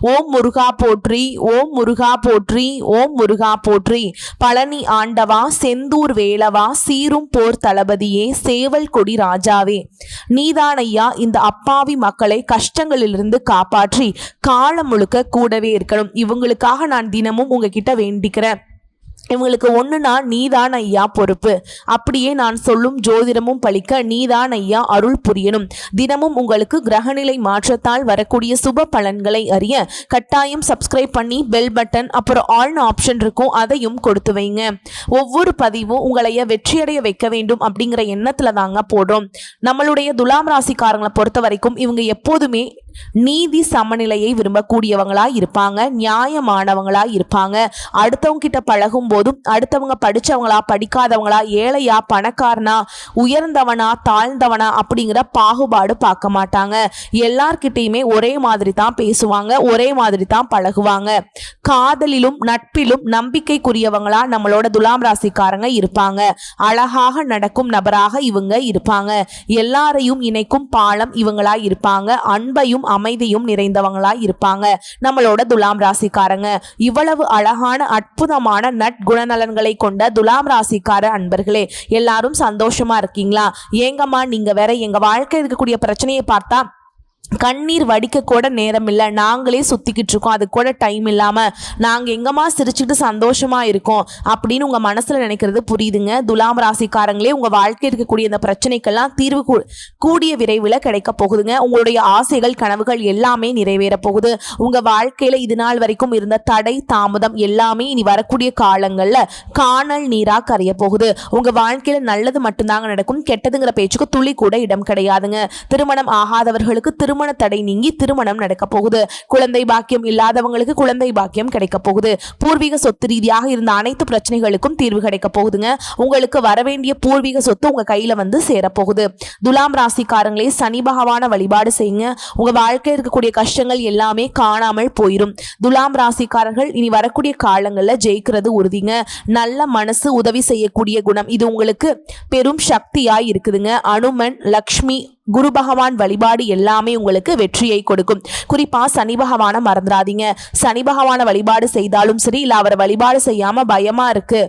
ஓம் முருகா போற்றி ஓம் முருகா போற்றி ஓம் முருகா போற்றி. பழனி ஆண்டவா செந்தூர் வேலவா சீரும் போர் தளபதியே சேவல் கொடி ராஜாவே. நீதானையா இந்த அப்பாவி மக்களை கஷ்டங்களிலிருந்து காப்பாற்றி காலம் முழுக்க கூடவே இருக்கணும். இவங்களுக்காக நான் தினமும் உங்ககிட்ட வேண்டிக்கிறேன். இவங்களுக்கு ஒன்றுனா நீதான் ஐயா பொறுப்பு. அப்படியே நான் சொல்லும் ஜோதிடமும் பழிக்க நீதான் ஐயா அருள் புரியணும். தினமும் உங்களுக்கு கிரகநிலை மாற்றத்தால் வரக்கூடிய சுப பலன்களை அறிய கட்டாயம் சப்ஸ்கிரைப் பண்ணி பெல் பட்டன் அப்புறம் ஆல்னு ஆப்ஷன் இருக்கும் அதையும் கொடுத்து வைங்க. ஒவ்வொரு பதிவும் உங்களைய வெற்றியடைய வைக்க வேண்டும் அப்படிங்கிற எண்ணத்துல தாங்க போடுறோம். நம்மளுடைய துலாம் ராசிக்காரங்களை பொறுத்த வரைக்கும் இவங்க எப்போதுமே நீதி சமநிலையை விரும்பக்கூடியவங்களா இருப்பாங்க நியாயமானவங்களா இருப்பாங்க. அடுத்தவங்க கிட்ட பழகும் போதும் அடுத்தவங்க படிச்சவங்களா படிக்காதவங்களா ஏழையா பணக்காரனா உயர்ந்தவனா தாழ்ந்தவனா அப்படிங்கிற பாகுபாடு பார்க்க மாட்டாங்க. எல்லார்கிட்டையுமே ஒரே மாதிரி தான் பேசுவாங்க ஒரே மாதிரி தான் பழகுவாங்க. காதலிலும் நட்பிலும் நம்பிக்கைக்குரியவங்களா நம்மளோட துலாம் ராசிக்காரங்க இருப்பாங்க. அழகாக நடக்கும் நபராக இவங்க இருப்பாங்க. எல்லாரையும் இணைக்கும் பாலம் இவங்களா இருப்பாங்க. அன்பையும் அமைதியும் நிறைந்தவங்களாய் இருப்பாங்க. நம்மளோட துலாம் ராசிக்காரங்க இவ்வளவு அழகான அற்புதமான நட்குணநலன்களை கொண்ட துலாம் ராசிக்கார அன்பர்களே எல்லாரும் சந்தோஷமா இருக்கீங்களா? ஏங்கம்மா நீங்க வேற எங்க வாழ்க்கை இருக்கக்கூடிய பிரச்சனையை பார்த்தா கண்ணீர் வடிக்க கூட நேரம் இல்லை நாங்களே சுத்திக்கிட்டு இருக்கோம். அது கூட டைம் இல்லாமல் நாங்கள் எங்கம்மா சிரிச்சுட்டு சந்தோஷமா இருக்கோம் அப்படின்னு உங்கள் மனசில் நினைக்கிறது புரியுதுங்க. துலாம் ராசிக்காரங்களே உங்கள் வாழ்க்கை இருக்கக்கூடிய இந்த பிரச்சனைக்கெல்லாம் தீர்வு கூ- கூடிய விரைவில் கிடைக்க போகுதுங்க. உங்களுடைய ஆசைகள் கனவுகள் எல்லாமே நிறைவேற போகுது. உங்கள் வாழ்க்கையில் இது நாள் வரைக்கும் இருந்த தடை தாமதம் எல்லாமே இனி வரக்கூடிய காலங்களில் காணல் நீராக கரைய போகுது. உங்கள் வாழ்க்கையில் நல்லது மட்டும்தாங்க நடக்கும். கெட்டதுங்கிற பேச்சுக்கு துளி கூட இடம் கிடையாதுங்க. திருமணம் ஆகாதவர்களுக்கு திருமண தடை நீங்கி திருமணம் நடக்க போகுது. குழந்தை பாக்கியம் இல்லாதவங்களுக்கு குழந்தை பாக்கியம் கிடைக்க போகுது. பூர்வீக சொத்து ரீதியாக இருந்த அனைத்து பிரச்சனைகளுக்கும் தீர்வு கிடைக்க போகுதுங்க. உங்களுக்கு வரவேண்டிய பூர்வீக சொத்து உங்க கையில வந்து சேரப்போகுது துலாம் ராசிக்காரங்களே சனி பகவான வழிபாடு செய்யுங்க. உங்க வாழ்க்கையில் இருக்கக்கூடிய கஷ்டங்கள் எல்லாமே காணாமல் போயிடும் துலாம் ராசிக்காரர்கள் இனி வரக்கூடிய காலங்கள்ல ஜெயிக்கிறது உறுதிங்க. நல்ல மனசு உதவி செய்யக்கூடிய குணம். இது உங்களுக்கு பெரும் சக்தியாய் இருக்குதுங்க. அனுமன் லக்ஷ்மி குரு பகவான் வழிபாடு எல்லாமே உங்களுக்கு வெற்றியை கொடுக்கும். குறிப்பா சனி பகவானை மறந்துடாதீங்க. சனி பகவானை வழிபாடு செய்தாலும் சரி இல்லை அவரை வழிபாடு செய்யாம பயமா இருக்கு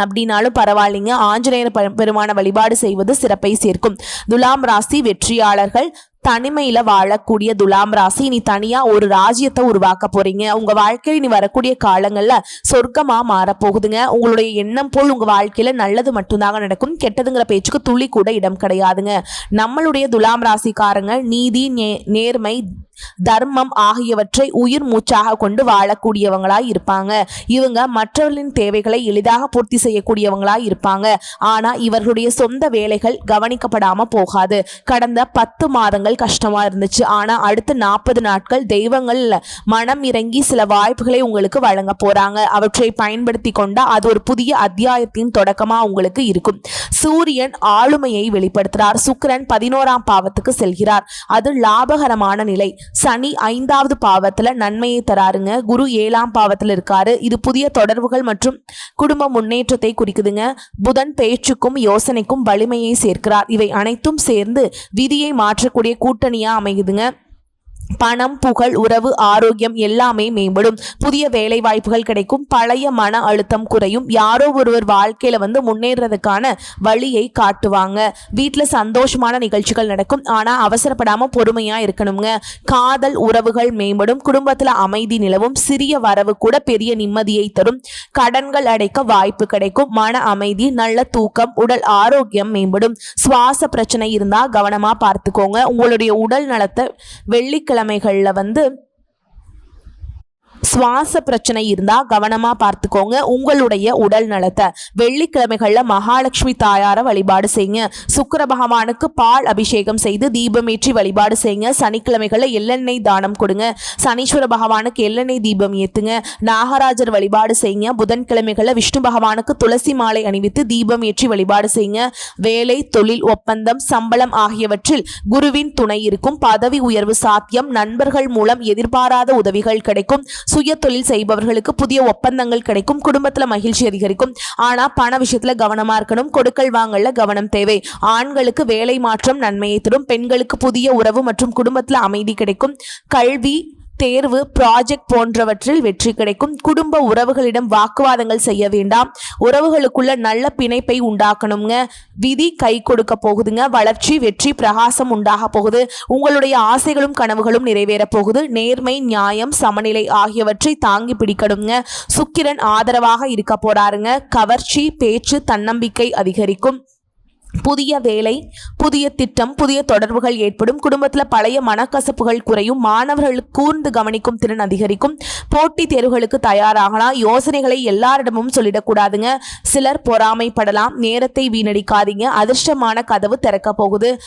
அப்படின்னாலும் பரவாயில்லைங்க. ஆஞ்சநேயர் பெருமான வழிபாடு செய்வது சிறப்பை சேர்க்கும். துலாம் ராசி வெற்றியாளர்கள் தனிமையில வாழக்கூடிய துலாம் ராசி நீ தனியா ஒரு ராஜ்யத்தை உருவாக்க போறீங்க. உங்க வாழ்க்கையில் நீ வரக்கூடிய காலங்கள்ல சொர்க்கமா மாறப்போகுதுங்க. உங்களுடைய எண்ணம் போல் உங்க வாழ்க்கையில நல்லது மட்டும்தாங்க நடக்கும். கெட்டதுங்கிற பேச்சுக்கு துளி கூட இடம் கிடையாதுங்க. நம்மளுடைய துலாம் ராசிக்காரங்க நீதி நே- நேர்மை தர்மம் ஆகியவற்றை உயிர் மூச்சாக கொண்டு வாழக்கூடியவங்களாய் இருப்பாங்க. இவங்க மற்றவர்களின் தேவைகளை எளிதாக பூர்த்தி செய்யக்கூடியவங்களாய் இருப்பாங்க. ஆனா இவர்களுடைய சொந்த வேலைகள் கவனிக்கப்படாம போகாது. கடந்த பத்து மாதங்கள் கஷ்டமா இருந்துச்சு. ஆனா அடுத்த நாற்பது நாட்கள் தெய்வங்கள் மனம் இறங்கி சில வாய்ப்புகளை உங்களுக்கு வழங்க போகிறாங்க அவற்றை பயன்படுத்தி கொண்டா அது ஒரு புதிய அத்தியாயத்தின் தொடக்கமாக உங்களுக்கு இருக்கும். சூரியன் ஆளுமையை வெளிப்படுத்துறார். சுக்கிரன் பதினோராம் பாவத்துக்கு செல்கிறார். அது லாபகரமான நிலை. சனி ஐந்தாவது பாவத்துல நன்மையை தராருங்க. குரு ஏழாம் பாவத்தில் இருக்காரு. இது புதிய தொடர்புகள் மற்றும் குடும்ப முன்னேற்றத்தை குறிக்குதுங்க. புதன் பேச்சுக்கும் யோசனைக்கும் வலிமையை சேர்க்கிறார். இவை அனைத்தும் சேர்ந்து விதியை மாற்றக்கூடிய கூட்டணியாக அமையுதுங்க. பணம் புகழ் உறவு ஆரோக்கியம் எல்லாமே மேம்படும். புதிய வேலை வாய்ப்புகள் கிடைக்கும். பழைய மன அழுத்தம் குறையும். யாரோ ஒருவர் வாழ்க்கையில வந்து முன்னேறதுக்கான வழியை காட்டுவாங்க. வீட்டில் சந்தோஷமான நிகழ்ச்சிகள் நடக்கும். ஆனா அவசரப்படாம பொறுமையா இருக்கணுங்க. காதல் உறவுகள் மேம்படும். குடும்பத்தில் அமைதி நிலவும். சிறிய வரவு கூட பெரிய நிம்மதியை தரும். கடன்கள் அடைக்க வாய்ப்பு கிடைக்கும். மன அமைதி நல்ல தூக்கம் உடல் ஆரோக்கியம் மேம்படும். சுவாச பிரச்சனை இருந்தா கவனமா பார்த்துக்கோங்க. உங்களுடைய உடல் நலத்தை வெள்ளிக்கிழமை வெள்ளிக்கிழமைகள்ல வந்து சுவாச பிரச்சனை இருந்தால் கவனமாக பார்த்துக்கோங்க. உங்களுடைய உடல் நலத்தை. வெள்ளிக்கிழமைகளில் மகாலட்சுமி தாயாரை வழிபாடு செய்யுங்க. சுக்கர பகவானுக்கு பால் அபிஷேகம் செய்து தீபமேற்றி வழிபாடு செய்யுங்க. சனிக்கிழமைகளில் எள்ளெண்ணெய் தானம் கொடுங்க. சனீஸ்வர பகவானுக்கு எள்ளெண்ணெய் தீபம் ஏற்றுங்க நாகராஜர் வழிபாடு செய்யுங்க. புதன்கிழமைகளில் விஷ்ணு பகவானுக்கு துளசி மாலை அணிவித்து தீபம் ஏற்றி வழிபாடு செய்யுங்க. வேலை தொழில் ஒப்பந்தம் சம்பளம் ஆகியவற்றில் குருவின் துணை இருக்கும். பதவி உயர்வு சாத்தியம். நண்பர்கள் மூலம் எதிர்பாராத உதவிகள் கிடைக்கும். சுய தொழில் செய்பவர்களுக்கு புதிய ஒப்பந்தங்கள் கிடைக்கும் குடும்பத்துல மகிழ்ச்சி அதிகரிக்கும். ஆனா பண விஷயத்துல கவனமா இருக்கணும் கொடுக்கல் வாங்கல கவனம் தேவை. ஆண்களுக்கு வேலை மாற்றம் நன்மையை தரும் பெண்களுக்கு புதிய உறவு மற்றும் குடும்பத்துல அமைதி கிடைக்கும். கல்வி தேர்வு ப்ராஜெக்ட் போன்றவற்றில் வெற்றி கிடைக்கும். குடும்ப உறவுகளிடம் வாக்குவாதங்கள் செய்ய வேண்டாம். உறவுகளுக்குள்ள நல்ல பிணைப்பை உண்டாக்கணுங்க விதி கை கொடுக்க போகுதுங்க. வளர்ச்சி வெற்றி பிரகாசம் உண்டாக போகுது. உங்களுடைய ஆசைகளும் கனவுகளும் நிறைவேற போகுது. நேர்மை நியாயம் சமநிலை ஆகியவற்றை தாங்கி பிடிக்கணுங்க சுக்கிரன் ஆதரவாக இருக்க போறாருங்க. கவர்ச்சி பேச்சு தன்னம்பிக்கை அதிகரிக்கும். புதிய வேலை புதிய திட்டம் புதிய தொடர்புகள் ஏற்படும். குடும்பத்தில் பழைய மனக்கசப்புகள் குறையும். மாணவர்கள் கூர்ந்து கவனிக்கும் திறன் அதிகரிக்கும். போட்டித் தேர்வுகளுக்கு தயாராகலாம். யோசனைகளை எல்லாரிடமும் சொல்லிடக்கூடாதுங்க. சிலர் பொறாமைப்படலாம். நேரத்தை வீணடிக்காதீங்க. அதிர்ஷ்டமான கதவு திறக்க போகுது.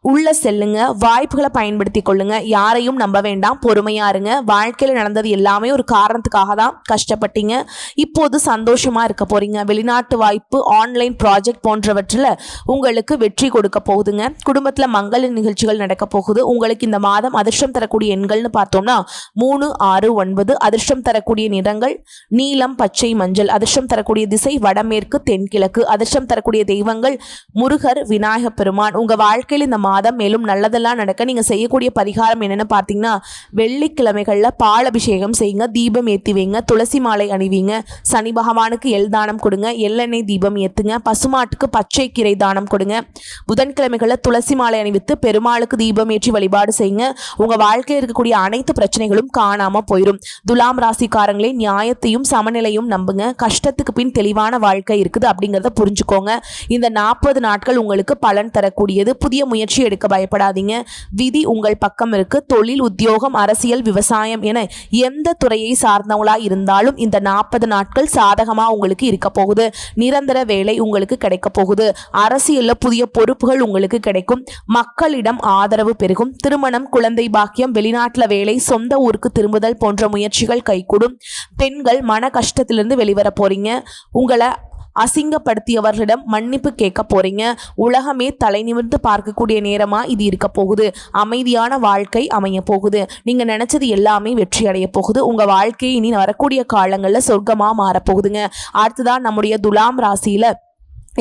உள்ள செல்லுங்க வாய்ப்புகளை பயன்படுத்தி கொள்ளுங்க. யாரையும் நம்ப வேண்டாம் பொறுமையா இருங்க. வாழ்க்கையில் நடந்தது எல்லாமே ஒரு காரணத்துக்காக தான் கஷ்டப்பட்டீங்க. இப்போது சந்தோஷமா இருக்க போறீங்க. வெளிநாட்டு வாய்ப்பு ஆன்லைன் ப்ராஜெக்ட் போன்றவற்றில் உங்களுக்கு வெற்றி கொடுக்க போகுதுங்க. குடும்பத்தில் மங்கள நிகழ்ச்சிகள் நடக்க போகுது. உங்களுக்கு இந்த மாதம் அதிர்ஷ்டம் தரக்கூடிய எண்கள்னு பார்த்தோம்னா மூணு ஆறு ஒன்பது. அதிர்ஷ்டம் தரக்கூடிய நிறங்கள் நீலம் பச்சை மஞ்சள். அதிர்ஷ்டம் தரக்கூடிய திசை வடமேற்கு தென்கிழக்கு. அதிர்ஷ்டம் தரக்கூடிய தெய்வங்கள் முருகர் விநாயகப் பெருமான். உங்க வாழ்க்கையில் இந்த மாதம் மேலும் நல்லதெல்லாம் நடக்க நீங்க செய்யக்கூடிய பரிகாரம் என்னன்னு பார்த்தீங்கன்னா வெள்ளிக்கிழமைகள்ல பால் அபிஷேகம் செய்யுங்க தீபம் ஏற்றி வைங்க துளசி மாலை அணிவிங்க சனி பகவானுக்கு எல் தானம் கொடுங்க எள்ளெண்ணெய் தீபம் ஏத்துங்க பசுமாட்டுக்கு பச்சை கீரை தானம் கொடுங்க புதன்கிழமைகளில் துளசி மாலை அணிவித்து பெருமாளுக்கு தீபம் ஏற்றி வழிபாடு செய்யுங்க. உங்க வாழ்க்கையில் இருக்கக்கூடிய அனைத்து பிரச்சனைகளும் காணாம போயிடும் துலாம் ராசிக்காரங்களே நியாயத்தையும் சமநிலையும் நம்புங்க. கஷ்டத்துக்கு பின் தெளிவான வாழ்க்கை இருக்குது அப்படிங்கிறத புரிஞ்சுக்கோங்க. இந்த நாற்பது நாட்கள் உங்களுக்கு பலன் தரக்கூடியது. புதிய முயற்சி எடுக்க பயப்படாதீங்க. விதி உங்கள் பக்கம் இருக்கு. தொழில் உத்தியோகம் அரசியல் விவசாயம் என எந்த துறையை சார்ந்தவங்களா இருந்தாலும் இந்த நாற்பது நாட்கள் சாதகமா உங்களுக்கு இருக்க போகுது. நிரந்தர வேலை உங்களுக்கு கிடைக்க போகுது. அரசியல்ல புதிய பொறுப்புகள் உங்களுக்கு கிடைக்கும். மக்களிடம் ஆதரவு பெருகும். திருமணம் குழந்தை பாக்கியம் வெளிநாட்டுல வேலை சொந்த ஊருக்கு திரும்புதல் போன்ற முயற்சிகள் கைகூடும். பெண்கள் மன கஷ்டத்திலிருந்து வெளிவர போறீங்க. உங்களை அசிங்கப்படுத்தியவர்களிடம் மன்னிப்பு கேட்க போறீங்க. உலகமே தலை நிமிர்ந்து பார்க்கக்கூடிய நேரமா இது இருக்க போகுது. அமைதியான வாழ்க்கை அமைய போகுது. நீங்க நினைச்சது எல்லாமே வெற்றி அடைய போகுது. உங்க வாழ்க்கை இனி வரக்கூடிய காலங்களில் சொர்க்கமா மாறப்போகுதுங்க அடுத்ததான் நம்முடைய துலாம் ராசியில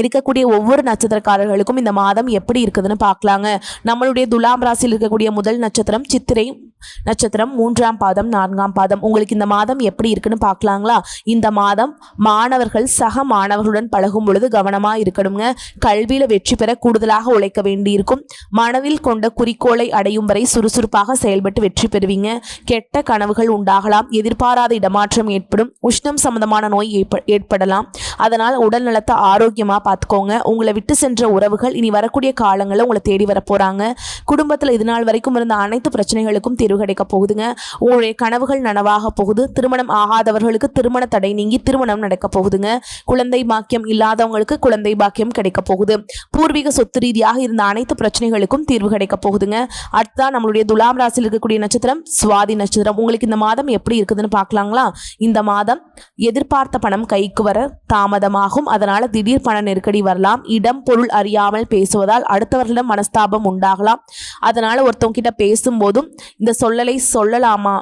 இருக்கக்கூடிய ஒவ்வொரு நட்சத்திரக்காரர்களுக்கும் இந்த மாதம் எப்படி இருக்குதுன்னு பார்க்கலாங்க. நம்மளுடைய துலாம் ராசியில் இருக்கக்கூடிய முதல் நட்சத்திரம் சித்திரை நட்சத்திரம் மூன்றாம் பாதம் நான்காம் பாதம். உங்களுக்கு இந்த மாதம் எப்படி இருக்குன்னு பார்க்கலாங்களா? இந்த மாதம் மாணவர்கள் சக மாணவர்களுடன் பழகும் பொழுது கவனமாக இருக்கணுங்க. கல்வியில் வெற்றி பெற கூடுதலாக உழைக்க வேண்டியிருக்கும். மனதில் கொண்ட குறிக்கோளை அடையும் வரை சுறுசுறுப்பாக செயல்பட்டு வெற்றி பெறுவீங்க. கெட்ட கனவுகள் உண்டாகலாம். எதிர்பாராத இடமாற்றம் ஏற்படும். உஷ்ணம் சம்பந்தமான நோய் ஏற்ப- ஏற்படலாம். அதனால் உடல் நலத்தை ஆரோக்கியமாக பார்த்துக்கோங்க உங்களை விட்டு சென்ற உறவுகள் இனி வரக்கூடிய காலங்களில் உங்களை தேடி வர போகிறாங்க குடும்பத்தில் இது நாள் வரைக்கும் இருந்த அனைத்து பிரச்சனைகளுக்கும் தீர்வு கிடைக்க போகுதுங்க. உங்களுடைய கனவுகள் நனவாக போகுது. திருமணம் ஆகாதவர்களுக்கு திருமண தடை நீங்கி திருமணம் நடக்க போகுதுங்க. குழந்தை பாக்கியம் இல்லாதவங்களுக்கு குழந்தை பாக்கியம் கிடைக்க போகுது. பூர்வீக சொத்து ரீதியாக இருந்த அனைத்து பிரச்சனைகளுக்கும் தீர்வு கிடைக்க போகுதுங்க. அடுத்ததான் நம்மளுடைய துலாம் ராசியில் இருக்கக்கூடிய நட்சத்திரம் சுவாதி நட்சத்திரம். உங்களுக்கு இந்த மாதம் எப்படி இருக்குதுன்னு பார்க்கலாங்களா? இந்த மாதம் எதிர்பார்த்த பணம் கைக்கு வர தாமதமாகும். அதனால திடீர் பண நெருக்கடி வரலாம். இடம் பொருள் அறியாமல் பேசுவதால் அடுத்தவர்களிடம் மனஸ்தாபம் உண்டாகலாம். அதனால் ஒருத்தவங்க கிட்ட பேசும்போதும் இந்த சொல்லலை சொல்லலாமா?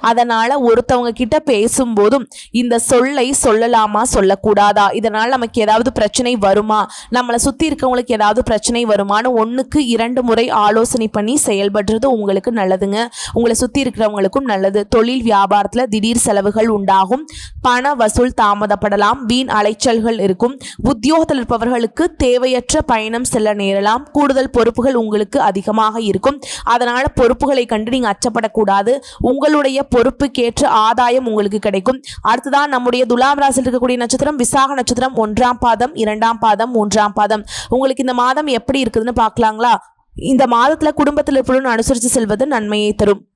அதனால ஒருத்தவங்க கிட்ட பேசும்போதும் இந்த சொல்லை சொல்லலாமா சொல்லக்கூடாதா? இதனால் நமக்கு ஏதாவது பிரச்சனை வருமா? நம்மளை சுற்றி இருக்கவங்களுக்கு ஏதாவது பிரச்சனை வருமான்னு ஒன்றுக்கு இரண்டு முறை ஆலோசனை பண்ணி செயல்படுறது உங்களுக்கு நல்லதுங்க. உங்களை சுற்றி இருக்கிறவங்களுக்கும் நல்லது. தொழில் வியாபாரத்தில் திடீர் செலவுகள் உண்டாகும். பண வசூல் தாமதப்படலாம். வீண் அலைச்சல்கள் இருக்கும். உத்தியோகத்தில் இருப்பவர்களுக்கு தேவையற்ற பயணம் செல்ல நேரலாம். கூடுதல் பொறுப்புகள் உங்களுக்கு அதிகமாக இருக்கும். அதனால் பொறுப்புகளை கண்டு நீங்கள் அச்சப்படக்கூடாது. உங்களுடைய பொறுப்புக்கேற்ற ஆதாயம் உங்களுக்கு கிடைக்கும். அடுத்ததான் நம்முடைய துலாம் ராசியில் இருக்கக்கூடிய நட்சத்திரம் விசாக நட்சத்திரம் ஒன்றாம் பாதம் இரண்டாம் பாதம் மூன்றாம் பாதம். உங்களுக்கு இந்த மாதம் எப்படி இருக்குதுன்னு பார்க்கலாங்களா? இந்த மாதத்துல குடும்பத்தில் இருப்பவர்களுடன் அனுசரித்து செல்வது நன்மையை தரும்.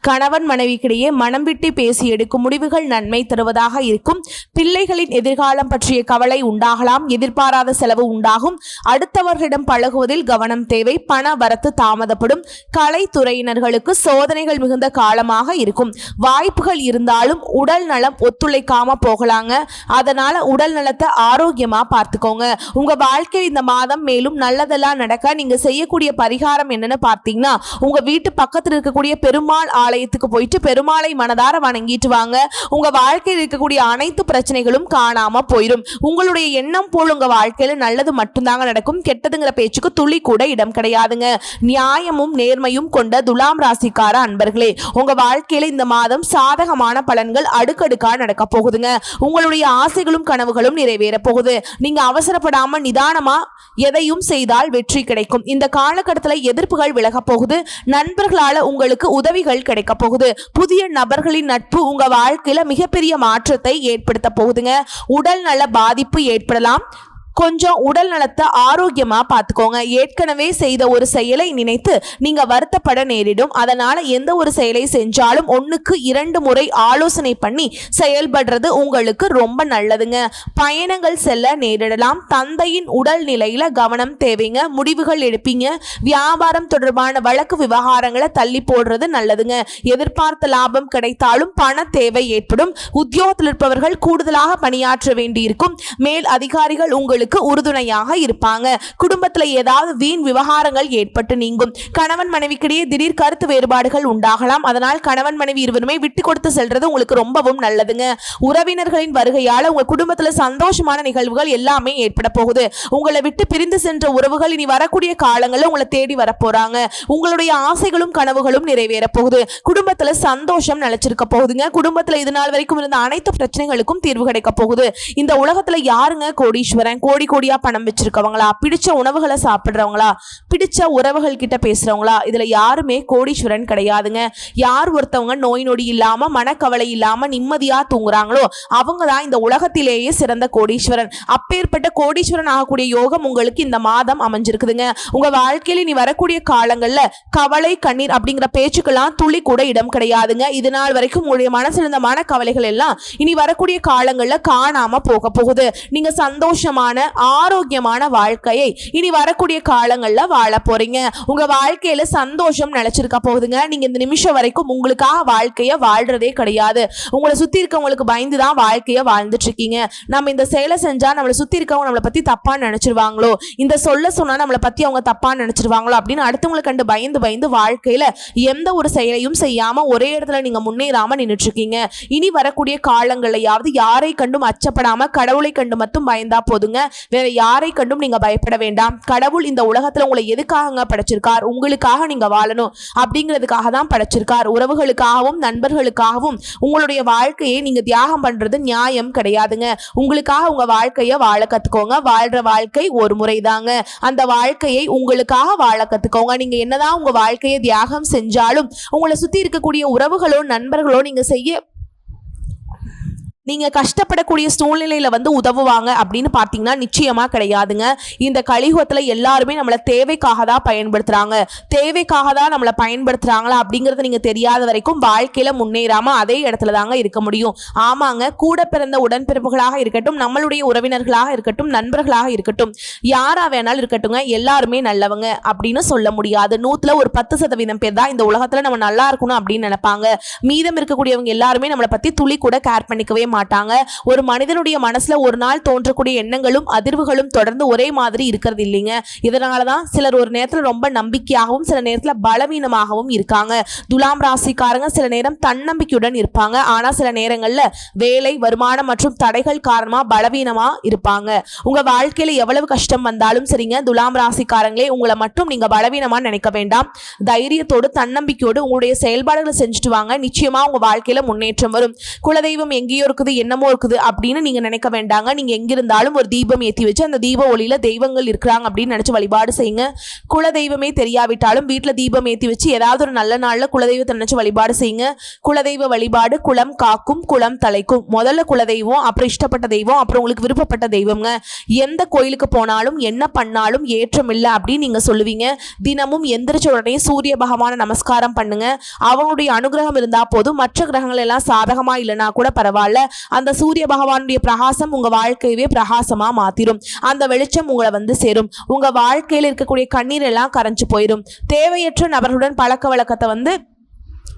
கணவன் மனைவிக்கிடையே மனம் விட்டு பேசி எடுக்கும் முடிவுகள் நன்மை தருவதாக இருக்கும். பிள்ளைகளின் எதிர்காலம் பற்றிய கவலை உண்டாகலாம். எதிர்பாராத செலவு உண்டாகும். அடுத்தவர்களிடம் பழகுவதில் கவனம் தேவை. பண வரத்து தாமதப்படும். கலைத்துறையினர்களுக்கு சோதனைகள் மிகுந்த காலமாக இருக்கும். வாய்ப்புகள் இருந்தாலும் உடல் நலம் ஒத்துழைக்காம போகலாங்க. அதனால உடல் நலத்தை ஆரோக்கியமா பார்த்துக்கோங்க. உங்க வாழ்க்கையில் இந்த மாதம் மேலும் நல்லதெல்லாம் நடக்க நீங்க செய்யக்கூடிய பரிகாரம் என்னன்னு பார்த்தீங்கன்னா உங்க வீட்டு பக்கத்தில் இருக்கக்கூடிய பெருமாள் ஆலயத்துக்கு போயிட்டு பெருமாளை மனதார வணங்கிட்டு வாங்க. உங்க வாழ்க்கையில் இருக்கக்கூடிய அனைத்து பிரச்சனைகளும் காணாம போயிடும் உங்களுடைய எண்ணம் போல் உங்க வாழ்க்கையில நல்லது மட்டும்தாங்க நடக்கும். கெட்டதுங்கிற பேச்சுக்கு துளி கூட இடம் கிடையாதுங்க. நியாயமும் நேர்மையும் கொண்ட துலாம் ராசிக்கார அன்பர்களே உங்க வாழ்க்கையில இந்த மாதம் சாதகமான பலன்கள் அடுக்கடுக்கா நடக்க போகுதுங்க. உங்களுடைய ஆசைகளும் கனவுகளும் நிறைவேற போகுது. நீங்க அவசரப்படாம நிதானமா எதையும் செய்தால் வெற்றி கிடைக்கும். இந்த காலகட்டத்தில் எதிர்ப்புகள் விலக போகுது. நண்பர்களால உங்களுக்கு உதவிகள் கிடைக்க போகுது. புதிய நபர்களின் நட்பு உங்க வாழ்க்கையில மிகப்பெரிய மாற்றத்தை ஏற்படுத்த போகுதுங்க. உடல் நல பாதிப்பு ஏற்படலாம். கொஞ்சம் உடல் நலத்தை ஆரோக்கியமா பார்த்துக்கோங்க. ஏற்கனவே செய்த ஒரு செயலை நினைத்து நீங்க வருத்தப்பட நேரிடும். அதனால எந்த ஒரு செயலை செஞ்சாலும் ஒன்றுக்கு இரண்டு முறை ஆலோசனை பண்ணி செயல்படுறது உங்களுக்கு ரொம்ப நல்லதுங்க. பயணங்கள் செல்ல நேரிடலாம். தந்தையின் உடல் நிலையில கவனம் தேவைங்க. முடிவுகள் எடுப்பீங்க. வியாபாரம் தொடர்பான வழக்கு விவகாரங்களை தள்ளி போடுறது நல்லதுங்க. எதிர்பார்த்த லாபம் கிடைத்தாலும் பண தேவை ஏற்படும். உத்தியோகத்தில் இருப்பவர்கள் கூடுதலாக பணியாற்ற வேண்டியிருக்கும். மேல் அதிகாரிகள் உங்களுக்கு உறுதுணையாக இருப்பாங்க. குடும்பத்துல ஏதாவது வீண் விவகாரங்கள் ஏற்பட்டு நீங்கும். கணவன் மனைவிக்கிடையே திடீர் கருத்து வேறுபாடுகள் உண்டாகலாம். அதனால் கணவன் மனைவி இருவருமே விட்டு கொடுத்து செல்றது உங்களுக்கு ரொம்பவும் நல்லதுங்க. உறவினர்களின் வருகையால் உங்க குடும்பத்துல சந்தோஷமான நிகழ்வுகள் எல்லாமே ஏற்பட போகுது. உங்களை விட்டு பிரிந்து சென்ற உறவுகள் இனி வரக்கூடிய காலங்களில் உங்களை தேடி வரப்போறாங்க. உங்களுடைய ஆசைகளும் கனவுகளும் நிறைவேற போகுது. குடும்பத்துல சந்தோஷம் நிலைச்சிருக்க போகுதுங்க. குடும்பத்தில் இது நாள் வரைக்கும் இருந்த அனைத்து பிரச்சனைகளுக்கும் தீர்வு கிடைக்க போகுது. இந்த உலகத்துல யாருங்க கோடீஸ்வரன்? கோடி கோடியாக பணம் வச்சிருக்கவங்களா? பிடிச்ச உணவுகளை சாப்பிட்றவங்களா? பிடிச்ச உறவுகள் கிட்ட பேசுகிறவங்களா இதில் யாருமே கோடீஸ்வரன் கிடையாதுங்க. யார் ஒருத்தவங்க நோய் நொடி இல்லாமல் மனக்கவலை இல்லாமல் நிம்மதியாக தூங்குறாங்களோ அவங்க தான் இந்த உலகத்திலேயே சிறந்த கோடீஸ்வரன். அப்பேற்பட்ட கோடீஸ்வரன் ஆகக்கூடிய யோகம் உங்களுக்கு இந்த மாதம் அமைஞ்சிருக்குதுங்க. உங்கள் வாழ்க்கையில் நீ வரக்கூடிய காலங்களில் கவலை கண்ணீர் அப்படிங்கிற பேச்சுக்கெல்லாம் துளி கூட இடம் கிடையாதுங்க. இது நாள் வரைக்கும் உங்களுடைய மனசுல இருந்த மனக்கவலைகள் எல்லாம் இனி வரக்கூடிய காலங்களில் காணாம போக போகுது. நீங்க சந்தோஷமான ஆரோக்கியமான வாழ்க்கையை இனி வரக்கூடிய காலங்களில் வாழ போறீங்க. உங்க வாழ்க்கையில சந்தோஷம் நிலைச்சிருக்க போகுதுங்க. நீங்க இந்த நிமிஷம் வரைக்கும் உங்களுக்காக வாழ்க்கையை வாழ்றதே கிடையாது. உங்களை சுத்தி இருக்கவங்களுக்கு பயந்து தான் வாழ்க்கையை வாழ்ந்துட்டு இருக்கீங்க நம்ம இந்த செயலை செஞ்சா நம்மளை சுத்தி இருக்கவங்க நம்மளை பத்தி தப்பா நினைச்சிருவாங்களோ? இந்த சொல்ல சொன்னா நம்மளை பத்தி அவங்க தப்பா நினைச்சிருவாங்களோ? அப்படின்னு அடுத்தவங்களை கண்டு பயந்து பயந்து வாழ்க்கையில எந்த ஒரு செயலையும் செய்யாம ஒரே இடத்துல நீங்க முன்னேறாம நின்றுட்டு இருக்கீங்க இனி வரக்கூடிய காலங்களையாவது யாரை கண்டும் அச்சப்படாம கடவுளை கண்டு மட்டும் பயந்தா போதுங்க. வேற யாரை கண்டும் நீங்க பயப்பட வேண்டாம். கடவுள் இந்த உலகத்துல உங்களை எதுக்காகங்க படைச்சிருக்கார்? உங்களுக்காக நீங்க வாழணும். அப்படிங்கிறதுக்காக தான் படைச்சிருக்கார். உறவுகளுக்காகவும் நண்பர்களுக்காகவும் உங்களுடைய வாழ்க்கையை நீங்க தியாகம் பண்றது நியாயம் கிடையாதுங்க. உங்களுக்காக உங்க வாழ்க்கையை வாழ கத்துக்கோங்க. வாழ்ற வாழ்க்கை ஒரு முறைதாங்க. அந்த வாழ்க்கையை உங்களுக்காக வாழ கத்துக்கோங்க. நீங்க என்னதான் உங்க வாழ்க்கையை தியாகம் செஞ்சாலும் உங்களை சுத்தி இருக்கக்கூடிய உறவுகளோ நண்பர்களோ நீங்க செய்ய நீங்கள் கஷ்டப்படக்கூடிய சூழ்நிலையில் வந்து உதவுவாங்க அப்படின்னு பார்த்தீங்கன்னா நிச்சயமாக கிடையாதுங்க. இந்த கலியுகத்தில் எல்லாருமே நம்மளை தேவைக்காக தான் பயன்படுத்துகிறாங்க தேவைக்காக தான் நம்மளை பயன்படுத்துகிறாங்களா அப்படிங்கிறத நீங்கள் தெரியாத வரைக்கும் வாழ்க்கையில் முன்னேறாமல் அதே இடத்துல தாங்க இருக்க முடியும். ஆமாங்க கூட பிறந்த உடன்பிறப்புகளாக இருக்கட்டும் நம்மளுடைய உறவினர்களாக இருக்கட்டும் நண்பர்களாக இருக்கட்டும் யாராக வேணாலும் இருக்கட்டுங்க எல்லாருமே நல்லவங்க அப்படின்னு சொல்ல முடியாது. நூற்றில் ஒரு பத்து சதவீதம் பேர் தான் இந்த உலகத்தில் நம்ம நல்லா இருக்கணும் அப்படின்னு நினைப்பாங்க. மீதம் இருக்கக்கூடியவங்க எல்லாருமே நம்மளை பற்றி துளி கூட கேர் பண்ணிக்கவே மாட்டாங்க. ஒரு மனிதனுடைய மனசுல ஒரு நாள் தோன்றக்கூடிய எண்ணங்களும் அதிர்வுகளும் தொடர்ந்து ஒரே மாதிரி இருக்கிறது இல்லைங்க. இதனால தான் சிலர் ஒரு நேரத்துல ரொம்ப நம்பிக்கையாகவும் சில நேரத்துல பலவீனமாகவும் இருக்காங்க. துலாம் ராசிக்காரங்க சில நேரம் தன்னம்பிக்கையுடன் இருப்பாங்க. ஆனா சில நேரங்கள்ல வேலை வருமானம் மற்றும் தடைகள் காரணமா பலவீனமா இருப்பாங்க. உங்க வாழ்க்கையில எவ்வளவு கஷ்டம் வந்தாலும் சரிங்க துலாம் ராசிக்காரங்களே உங்களை மட்டும் நீங்க பலவீனமா நினைக்க வேண்டாம். தைரியத்தோடு தன்னம்பிக்கையோடு உங்களுடைய செயல்பாடுகளை செஞ்சுட்டு வாங்க. நிச்சயமா உங்க வாழ்க்கையில முன்னேற்றம் வரும். குலதெய்வம் எங்கேயோ இருக்குது. இருக்குது என்னமோ இருக்குது அப்படின்னு நீங்க நினைக்க வேண்டாங்க. நீங்க எங்கிருந்தாலும் ஒரு தீபம் ஏற்றி வச்சு அந்த தீப ஒளியில தெய்வங்கள் இருக்கிறாங்க அப்படின்னு நினச்சி வழிபாடு செய்யுங்க. குல தெய்வமே தெரியாவிட்டாலும் வீட்டில் தீபம் ஏற்றி வச்சு ஏதாவது ஒரு நல்ல நாளில் குலதெய்வத்தை நினச்சி வழிபாடு செய்யுங்க. குலதெய்வ வழிபாடு குலம் காக்கும் குளம் தலைக்கும். முதல்ல குலதெய்வம் அப்புறம் இஷ்டப்பட்ட தெய்வம் அப்புறம் உங்களுக்கு விருப்பப்பட்ட தெய்வம்ங்க. எந்த கோயிலுக்கு போனாலும் என்ன பண்ணாலும் ஏற்றம் இல்லை அப்படின்னு நீங்கள் சொல்லுவீங்க. தினமும் எந்திரிச்ச உடனே சூரிய பகவான நமஸ்காரம் பண்ணுங்க. அவங்களுடைய அனுகிரகம் இருந்தால் போதும். மற்ற கிரகங்கள் எல்லாம் சாதகமாக இல்லைனா கூட பரவாயில்ல. அந்த சூரிய பகவானுடைய பிரகாசம் உங்க வாழ்க்கையவே பிரகாசமா மாத்திரும். அந்த வெளிச்சம் உங்களை வந்து சேரும். உங்க வாழ்க்கையில இருக்கக்கூடிய கண்ணீர் எல்லாம் கரைஞ்சு போயிடும் தேவையற்ற நபர்களுடன் பழக்க வழக்கத்தை வந்து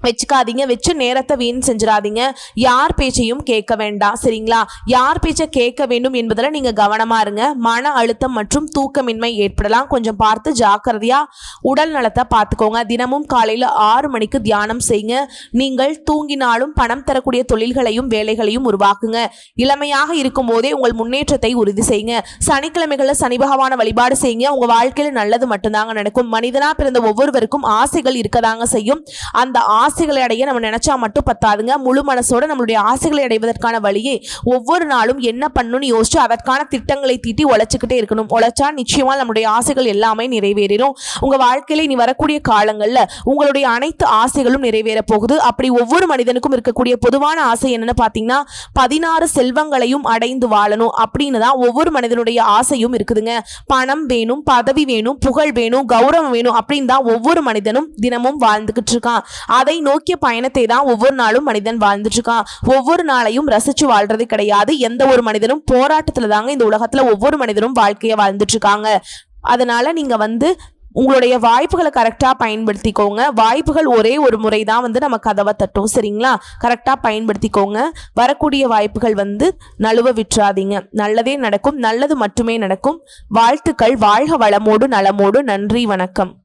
வச்சுக்காதீங்க. வச்சு நேரத்தை வீண் செஞ்சிடாதீங்க. யார் பேச்சையும் கேட்க வேண்டாம். சரிங்களா? யார் பேச்சை கேட்க வேண்டும் என்பதில் நீங்கள் கவனமாக இருங்க. மன அழுத்தம் மற்றும் தூக்கமின்மை ஏற்படலாம். கொஞ்சம் பார்த்து ஜாக்கிரதையாக உடல் நலத்தை பார்த்துக்கோங்க. தினமும் காலையில் ஆறு மணிக்கு தியானம் செய்யுங்க. நீங்கள் தூங்கினாலும் பணம் தரக்கூடிய தொழில்களையும் வேலைகளையும் உருவாக்குங்க. இளமையாக இருக்கும் போதே உங்கள் முன்னேற்றத்தை உறுதி செய்யுங்க. சனிக்கிழமைகளில் சனி பகவான வழிபாடு செய்யுங்க. உங்கள் வாழ்க்கையில் நல்லது மட்டும்தாங்க நடக்கும். மனிதனாக பிறந்த ஒவ்வொருவருக்கும் ஆசைகள் இருக்கதாங்க செய்யும். அந்த ஆசை ஆசைகளை அடைய நம்ம நினைச்சா மட்டும் பத்தாதுங்க. முழு மனசோட நம்மளுடைய ஆசைகளை அடைவதற்கான வழியை ஒவ்வொரு நாளும் என்ன பண்ணணும்னு யோசிச்சு அதற்கான திட்டங்களை தீட்டி உழைச்சிக்கிட்டே இருக்கணும். உழைச்சா நிச்சயமா நம்மளுடைய ஆசைகள் எல்லாமே நிறைவேறிடும் உங்க வாழ்க்கையில இனி வரக்கூடிய காலங்கள்ல உங்களுடைய அனைத்து ஆசைகளும் நிறைவேற போகுது. அப்படி ஒவ்வொரு மனிதனுக்கும் இருக்கக்கூடிய பொதுவான ஆசை என்னன்னு பாத்தீங்கன்னா பதினாறு செல்வங்களையும் அடைந்து வாழணும் அப்படின்னு தான் ஒவ்வொரு மனிதனுடைய ஆசையும் இருக்குதுங்க. பணம் வேணும் பதவி வேணும் புகழ் வேணும் கௌரவம் வேணும் அப்படின்னு தான் ஒவ்வொரு மனிதனும் தினமும் வாழ்ந்துகிட்டு இருக்கான். அதை அதை நோக்கிய பயணத்தை தான் ஒவ்வொரு நாளும் மனிதன் வாழ்ந்துட்டு இருக்கான் ஒவ்வொரு நாளையும் ரசிச்சு வாழ்றது கிடையாது. எந்த ஒரு மனிதனும் போராட்டத்துல தாங்க இந்த உலகத்துல ஒவ்வொரு மனிதனும் வாழ்க்கையை வாழ்ந்துட்டு இருக்காங்க அதனால நீங்க வந்து உங்களுடைய வாய்ப்புகளை கரெக்டாக பயன்படுத்திக்கோங்க. வாய்ப்புகள் ஒரே ஒரு முறை தான் வந்து நம்ம கதவை தட்டும் சரிங்களா? கரெக்டாக பயன்படுத்திக்கோங்க. வரக்கூடிய வாய்ப்புகள் வந்து நழுவ விட்டுறாதீங்க. நல்லதே நடக்கும் நல்லது மட்டுமே நடக்கும். வாழ்த்துக்கள். வாழ்க வளமோடு நலமோடு. நன்றி வணக்கம்.